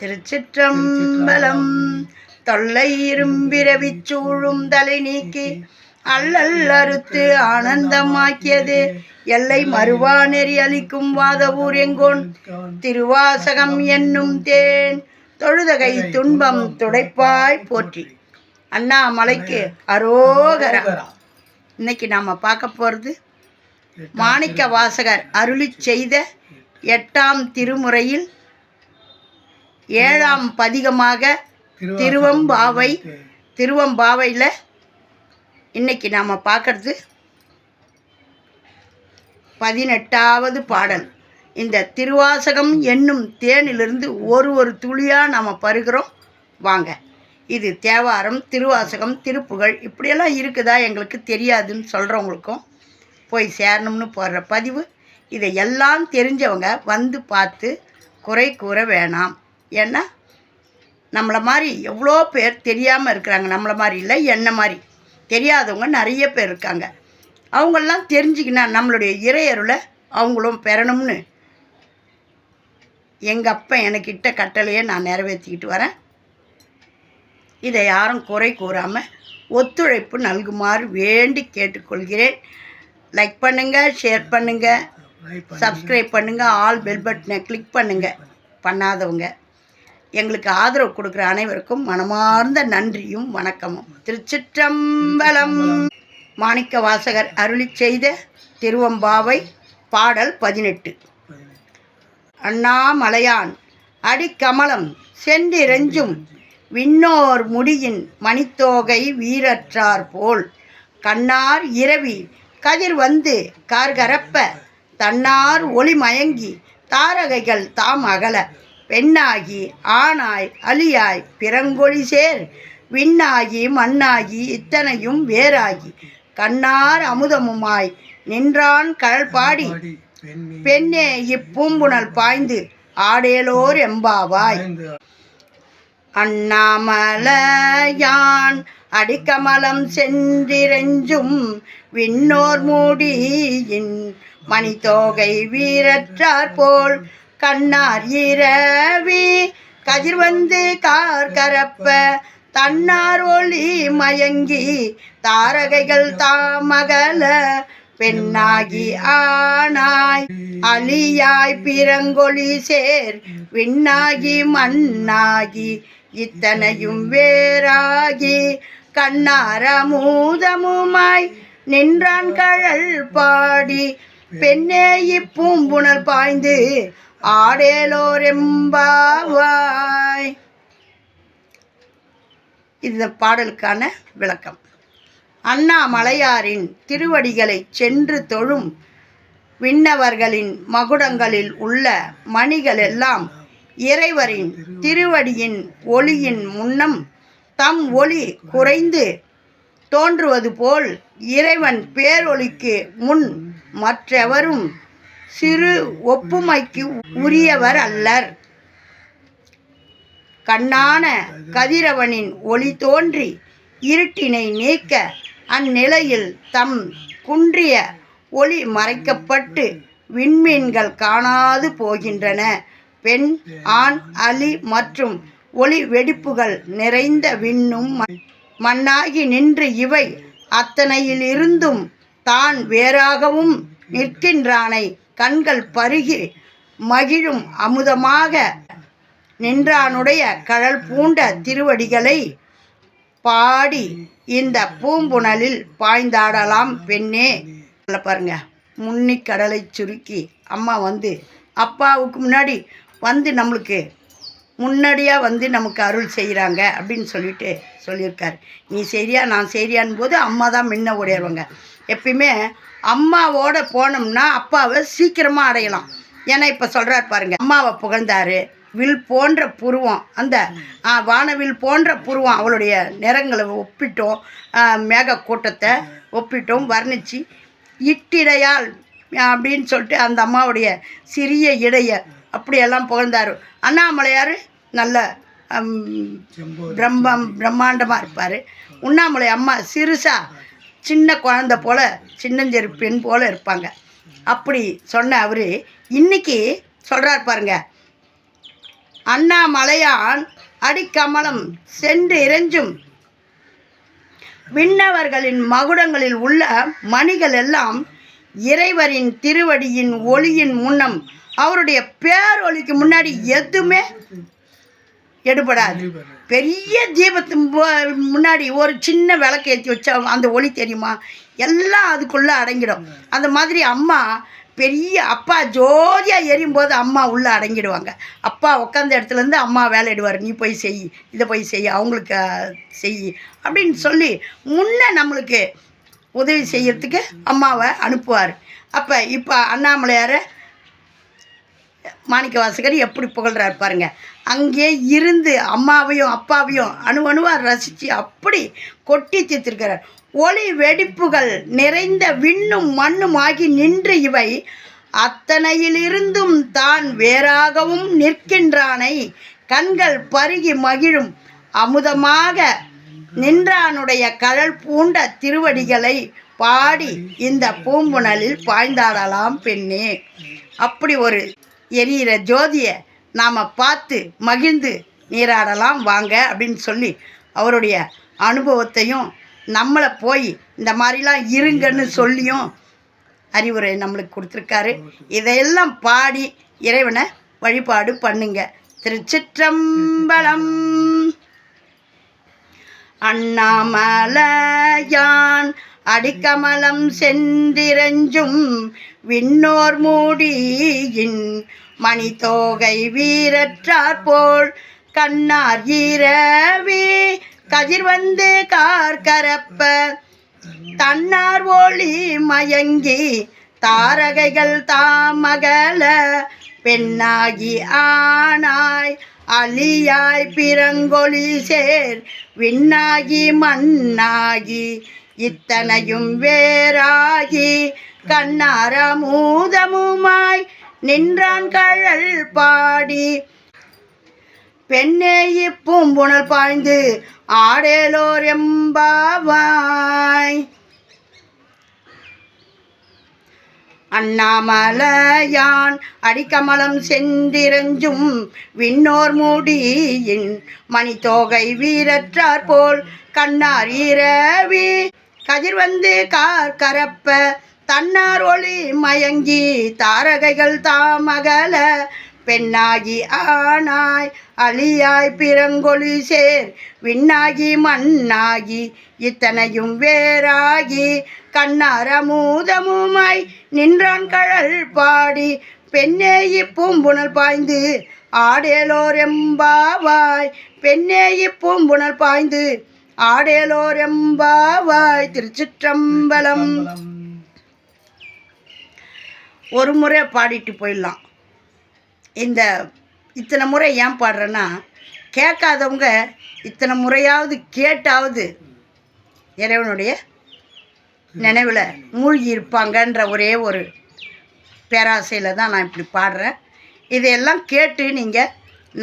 திருச்சிற்றம்பலம் தொல்லை இரும்பிரவிச் சூழும் தலை நீக்கி அல்லல் அறுத்து ஆனந்தமாக்கியது. எல்லை மறுவா நெறி அளிக்கும் வாதவூர் எங்கோன் திருவாசகம் என்னும் தேன் தொழுதகை துன்பம் துடைப்பாய் போற்றி. அண்ணாமலைக்கு அரோகரா. இன்னைக்கு நாம் பார்க்க போகிறது மாணிக்க வாசகர் அருளிச் செய்த எட்டாம் திருமுறையில் ஏழாம் பதிகமாக திருவம்பாவை திருவம்பாவையில் இன்னைக்கு நாம் பார்க்கறது பதினெட்டாவது பாடல். இந்த திருவாசகம் என்னும் தேனிலிருந்து ஒரு ஒரு துளியாக நாம் பருகிறோம். வாங்க. இது தேவாரம் திருவாசகம் திருப்புகழ் இப்படியெல்லாம் இருக்குதா எங்களுக்கு தெரியாதுன்னு சொல்கிறவங்களுக்கும் போய் சேரணும்னு போடுற பதிவு. இதை எல்லாம் தெரிஞ்சவங்க வந்து பார்த்து குறை கூற வேணாம். ஏன்னா நம்மளை மாதிரி எவ்வளோ பேர் தெரியாமல் இருக்கிறாங்க. நம்மளை மாதிரி இல்லை என்ன மாதிரி. தெரியாதவங்க நிறைய பேர் இருக்காங்க. அவங்களெலாம் தெரிஞ்சுக்கினா நம்மளுடைய இறையருளை அவங்களும் பெறணும்னு எங்கள் அப்பா எனக்கிட்ட கட்டளையை நான் நிறைவேற்றிக்கிட்டு வரேன். இதை யாரும் குறை கூறாமல் ஒத்துழைப்பு நல்குமாறு வேண்டி கேட்டுக்கொள்கிறேன். லைக் பண்ணுங்கள் ஷேர் பண்ணுங்கள் சப்ஸ்கிரைப் பண்ணுங்கள் ஆல் பெல் பட்டனை கிளிக் பண்ணுங்கள் பண்ணாதவங்க. எங்களுக்கு ஆதரவு கொடுக்குற அனைவருக்கும் மனமார்ந்த நன்றியும் வணக்கமும். திருச்சிற்றம்பலம். மாணிக்க வாசகர் அருளிச் செய்த திருவம்பாவை பாடல் பதினெட்டு. அண்ணாமலையான் அடிக்கமலம் சென்றிரஞ்சும் விண்ணோர் முடியின் மணித்தோகை வீரற்றார் போல் கண்ணார் இரவி கதிர் வந்து கார்கரப்ப தன்னார் ஒளி மயங்கி தாரகைகள் தாம் அகல. பெண்ணாகி ஆணாய் அலியாய் பிறங்கொழி சேர் விண்ணாகி மண்ணாகி இத்தனையும் வேறாகி. கண்ணார் அமுதமுமாய் நின்றான் கழல் பாடி. பெண்ணே இப்பூம்புணல் பாய்ந்து. ஆடேலோர் எம்பாவாய். அண்ணாமலையான் அடிக்கமலம் சென்றிரெஞ்சும் விண்ணோர் மூடியின் மணித்தோகை வீரற்றார் போல். கண்ணார் இரவி. கதிர் வந்து கார் கரப்ப. தன்னார் ஒளி மயங்கி. தாரகைகள் தாமகல. பெண்ணாகி ஆனாய். அலியாய் பிறங்கொழி சேர். விண்ணாகி மண்ணாகி. இத்தனையும் வேறாகி. கண்ணாரமூதமுமாய் நின்றான் கழல் பாடி. பெண்ணே இப்பூம்புணல் பாய்ந்து ஆடேலோரெம்பாவாய். இந்த பாடலுக்கான விளக்கம். அண்ணாமலையாரின் திருவடிகளை சென்று தொழும் விண்ணவர்களின் மகுடங்களில் உள்ள மணிகள் எல்லாம் இறைவரின் திருவடியின் ஒளியின் முன்னம் தம் ஒளி குறைந்து தோன்றுவது போல் இறைவன் பேரொளிக்கு முன் மற்றெவரும் சிறு ஒப்புமைக்கு உரியவர் அல்லர். கண்ணான கதிரவனின் ஒளி தோன்றி இருட்டினை நீக்க அந்நிலையில் தம் குன்றிய ஒளி மறைக்கப்பட்டு விண்மீன்கள் காணாது போகின்றன. பெண் ஆண் அலி மற்றும் ஒளி வெடிப்புகள் நிறைந்த விண்ணும் மண்ணாகி நின்று இவை அத்தனையிலிருந்தும் தான் வேறாகவும் நிற்கின்றானை கண்கள் பருகி மகிழும் அமுதமாக நின்றானுடைய கழல் பூண்ட திருவடிகளை பாடி இந்த பூம்புணலில் பாய்ந்தாடலாம் பெண்ணே. பாருங்க. முன்னி கடலை சுருக்கி அம்மா வந்து அப்பாவுக்கு முன்னாடி வந்து நம்மளுக்கு முன்னாடியாக வந்து நமக்கு அருள் செய்கிறாங்க அப்படின்னு சொல்லிட்டு சொல்லியிருக்காரு. நீ சரியா நான் சரியான் போது அம்மா தான் முன்ன ஓடிடுவாங்க எப்பயுமே அம்மாவோட போனோம்னா அப்பாவை சீக்கிரமாக அடையலாம். ஏன்னா இப்போ சொல்கிறார் பாருங்கள் அம்மாவை புகழ்ந்தாரு வில் போன்ற புருவம் அந்த வானவில் போன்ற புருவம் அவளுடைய நிறங்களை ஒப்பிட்டோம் மேக கூட்டத்தை ஒப்பிட்டோம் வர்ணித்து இட்டிடையால் அப்படின்னு சொல்லிட்டு அந்த அம்மாவுடைய சிறிய இடைய அப்படியெல்லாம் புகழ்ந்தார். அண்ணாமலையார் நல்ல பிரம்மம் பிரம்மாண்டமாக இருப்பார். உண்ணாமலை அம்மா சிறுசா சின்ன குழந்தை போல் சின்னஞ்சிறு பெண் போல் இருப்பாங்க. அப்படி சொன்ன அவர் இன்னைக்கு சொல்கிறார் பாருங்க. அண்ணாமலையான் அடிக்கமலம் சென்று இறைஞ்சும் விண்ணவர்களின் மகுடங்களில் உள்ள மணிகள் எல்லாம் இறைவரின் திருவடியின் ஒளியின் முன்னம் அவருடைய பேரொளிக்கு முன்னாடி எதுவுமே எடுபடாது. பெரிய தீபத்து முன்னாடி ஒரு சின்ன விளக்கு ஏற்றி வச்சா அந்த ஒளி தெரியுமா? எல்லாம் அதுக்குள்ளே அடங்கிடும். அந்த மாதிரி அம்மா பெரிய அப்பா ஜோதியாக எரியும் போது அம்மா உள்ளே அடங்கிடுவாங்க. அப்பா உட்காந்த இடத்துலேருந்து அம்மா வேலையிடுவார். நீ போய் செய் இதை போய் செய் அவங்களுக்கு செய் அப்படின்னு சொல்லி முன்ன நம்மளுக்கு உதவி செய்யறதுக்கு அம்மாவை அனுப்புவார். அப்போ இப்போ அண்ணாமலையாரை மாணிக்க வாசகர் எப்படி புகழ்றார் பாருங்க. அங்கே இருந்து அம்மாவையும் அப்பாவையும் அணு அணுவாக ரசித்து அப்படி கொட்டி தீர்த்திருக்கிறார். ஒளி வெடிப்புகள் நிறைந்த விண்ணும் மண்ணும் ஆகி நின்று இவை. அத்தனையிலிருந்தும் தான் வேறாகவும் நிற்கின்றானை. கண்கள் பருகி மகிழும் அமுதமாக நின்றானுடைய கழல் பூண்ட திருவடிகளை பாடி இந்த பூம்புணலில் பாய்ந்தாடலாம் பெண்ணே. அப்படி ஒரு எரியிற ஜோதியை நாம் பார்த்து மகிழ்ந்து நீராடலாம் வாங்க அப்படின்னு சொல்லி அவருடைய அனுபவத்தையும் நம்மளை போய் இந்த மாதிரிலாம் இருங்கன்னு சொல்லியும் அறிவுரை நம்மளுக்கு கொடுத்துருக்காரு. இதையெல்லாம் பாடி இறைவனை வழிபாடு பண்ணுங்க. திருச்சிற்றம்பலம். அண்ணாமலையான் அடிக்கமலம் சென்றிரஞ்சும் விண்ணோர் மூடியின் மணித்தோகை வீரற்றார் போல் கண்ணார் ஈரவி கதிர் வந்து கார்கரப்ப தன்னார் ஒளி மயங்கி தாரகைகள் தாமகல. பெண்ணாகி ஆனாய் அலியாய் பிறங்கொலி சேர். விண்ணாகி மண்ணாகி இத்தனையும் வேறாகி கண்ணாரமூதமுமாய் நின்றான் கழல் பாடி. பெண்ணே இப்பூம்புணல் பாய்ந்து ஆடேலோர் எம்பாவாய். அண்ணாமலையான் அடிக்கமலம் சென்றிரஞ்சும் விண்ணோர் மூடியின் மணித்தோகை வீரற்றார் போல் கண்ணார் இரவி. கதிர் வந்து கார் கரப்ப தன்னார் ஒளி மயங்கி தாரகைகள் தாமகல. பெண்ணாகி ஆனாய் அழியாய் பிறங்கொழி சேர். விண்ணாகி மண்ணாகி இத்தனையும் வேறாகி. கண்ணாரமூதமுமாய் நின்றான் கழல் பாடி. பெண்ணே இப்பூம்புணல் பாய்ந்து ஆடேலோர் எம்பாவாய். பெண்ணே இப்பூம்புணல் பாய்ந்து ஆடேலோர் எம்பாவாய். திருச்சிற்றம்பலம். ஒரு முறை பாடிட்டு போயிடலாம். இந்த இத்தனை முறை ஏன் பாடுறேன்னா கேட்காதவங்க இத்தனை முறையாவது கேட்டாவது இறைவனுடைய நினைவில் மூழ்கி இருப்பாங்கன்ற ஒரே ஒரு பேராசையில் தான் நான் இப்படி பாடுறேன். இதையெல்லாம் கேட்டு நீங்கள்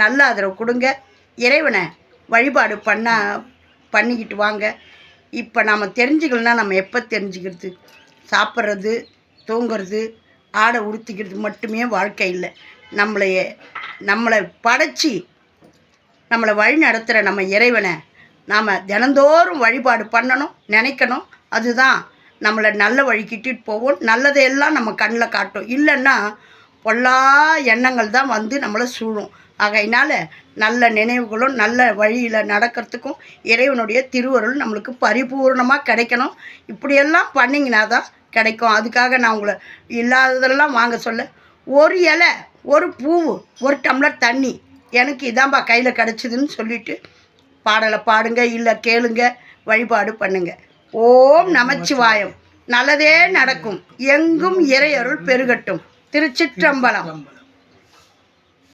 நல்ல ஆதரவு கொடுங்க. இறைவனை வழிபாடு பண்ண பண்ணிக்கிட்டு வாங்க. இப்போ நாம் தெரிஞ்சுக்கலன்னா நம்ம எப்போ தெரிஞ்சுக்கிறது? சாப்பிட்றது தூங்குறது ஆடை உடுத்திக்கிறது மட்டுமே வாழ்க்கை இல்லை. நம்மளைய நம்மளை படைச்சி நம்மளை வழி நடத்துகிற நம்ம இறைவனை நாம் தினந்தோறும் வழிபாடு பண்ணணும் நினைக்கணும். அதுதான் நம்மளை நல்ல வழிக்கிட்டு போவோம். நல்லதையெல்லாம் நம்ம கண்ணில் காட்டும். இல்லைன்னா பொல்லா எண்ணங்கள் தான் வந்து நம்மளை சூழும். ஆகையினால நல்ல நினைவுகளும் நல்ல வழியில் நடக்கிறதுக்கும் இறைவனுடைய திருவருள் நம்மளுக்கு பரிபூர்ணமாக கிடைக்கணும். இப்படியெல்லாம் பண்ணிங்கன்னா தான் கிடைக்கும். அதுக்காக நான் உங்களை இல்லாததெல்லாம் வாங்க சொல்ல. ஒரு இலை ஒரு பூவு ஒரு டம்ளர் தண்ணி எனக்கு இதான்பா கையில் கிடச்சிதுன்னு சொல்லிட்டு பாடலை பாடுங்க இல்லை கேளுங்க வழிபாடு பண்ணுங்க. ஓம் நமச்சிவாயம். நல்லதே நடக்கும். எங்கும் இறையருள் பெருகட்டும். திருச்சிற்றம்பலம்.